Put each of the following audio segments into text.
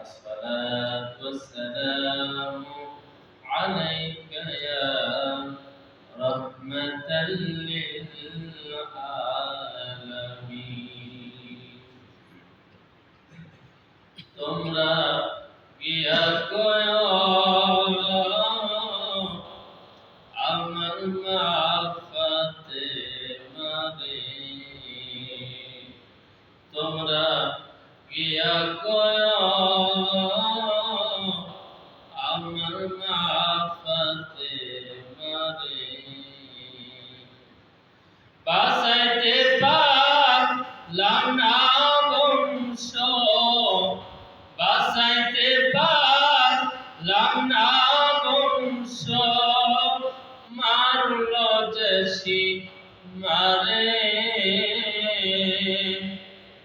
الصلاة والسلام عليك يا رحمة للعالمين. গিয়া কয় আমার মাফাতে মারে। বাসাইতে পারলাম না বংশ। বাসাইতে পারলাম না বংশ। মারল জেসি মারে।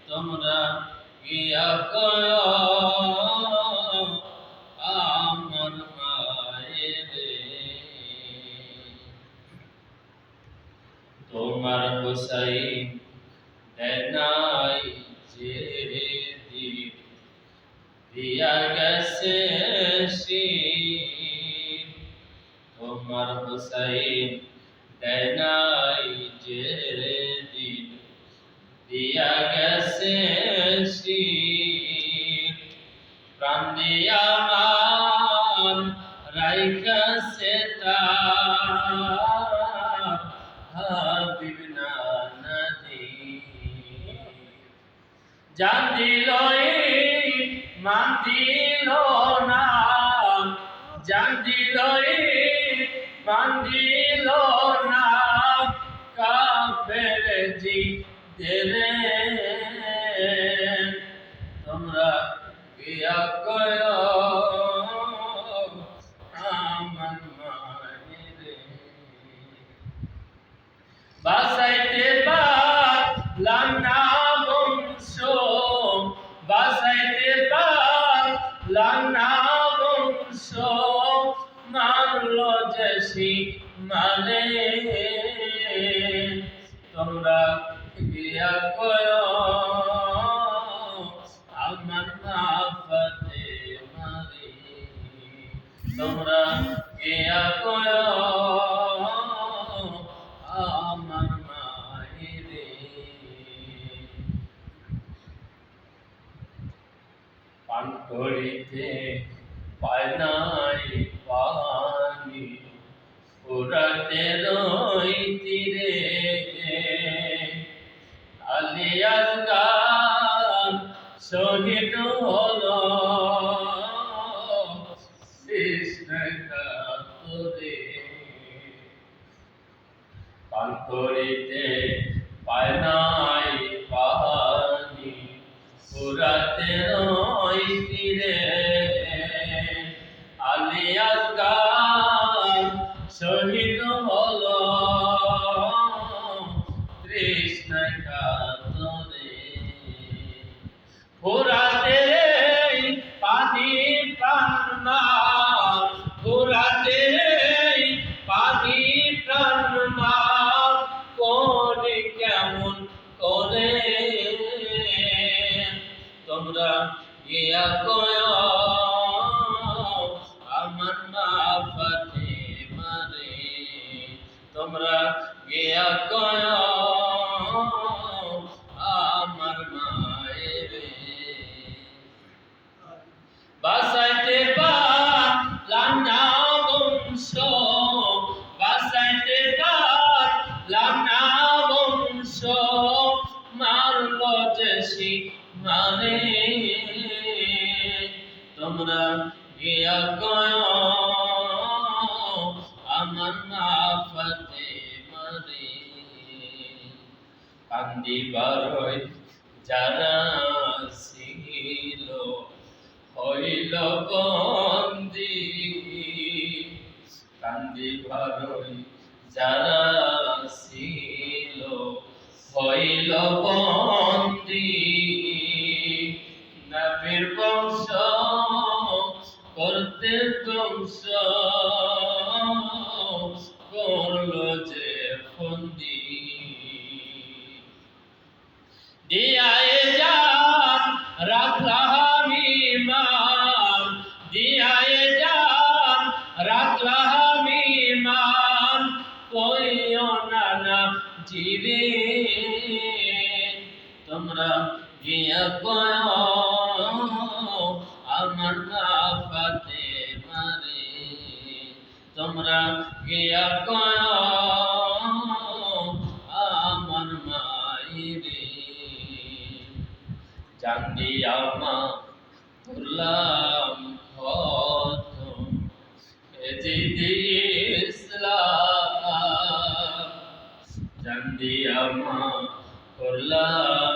তোমরা তোমার গোসাই দেনাই যে দিয়া গেছে। তোমার হুসাইন দেনাই যে দিয়া গেছে। প্রাণ দিয়া মান রাইখাছে জান দিল মান দিল না। জান দিল মান দিল তোমরা গিয়া কয় আমার মায়েরে বাসাইতে পারলাম না বংশ। বাসাইতে পারলাম না বংশ। মারল জেসি মানে তোমরা গিয়া কয় আমার মাফতে মারে। তোমরা গিয়া কয় আমার মায়েরে পান করিতে পায় নাই পান করিতে পায় নাই তোমরা ইয়া কয়, আমার মায়েরে বাসাইতে পারলাম না বংশ, বাসাইতে পারলাম না বংশ, মারল জেসি মানে তোমরা গিয়া কয় কান্দি বারই জানা হইল বন্দি কান্দি ভারই যারা ছিল, হইল বন্দি নবীর বংশ করতে ধ্বংস গিয়া কয়, আমার না ফাতে মারে। তোমরা গিয়া কয়, আমার মাইরে। জানি আমা করলাম এজিদি ইসলাম। জানি আমা করলাম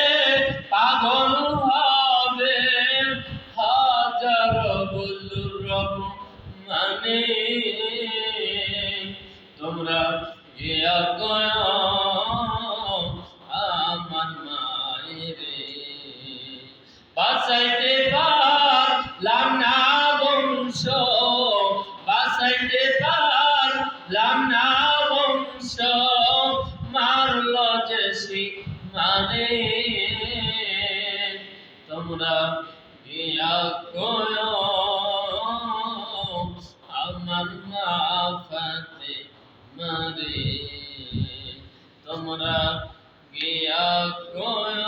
পাগল হবে হাজারো বল্লুর রব মানে। তোমরা গিয়া কয় আমার মায়েরে। বাসাইতে পারলাম না বংশ বাসাইতে পারলাম না বংশ। মারল যে মানে। তোমরা আমার মাফাতে মারে। তোমরা গিয়া কয়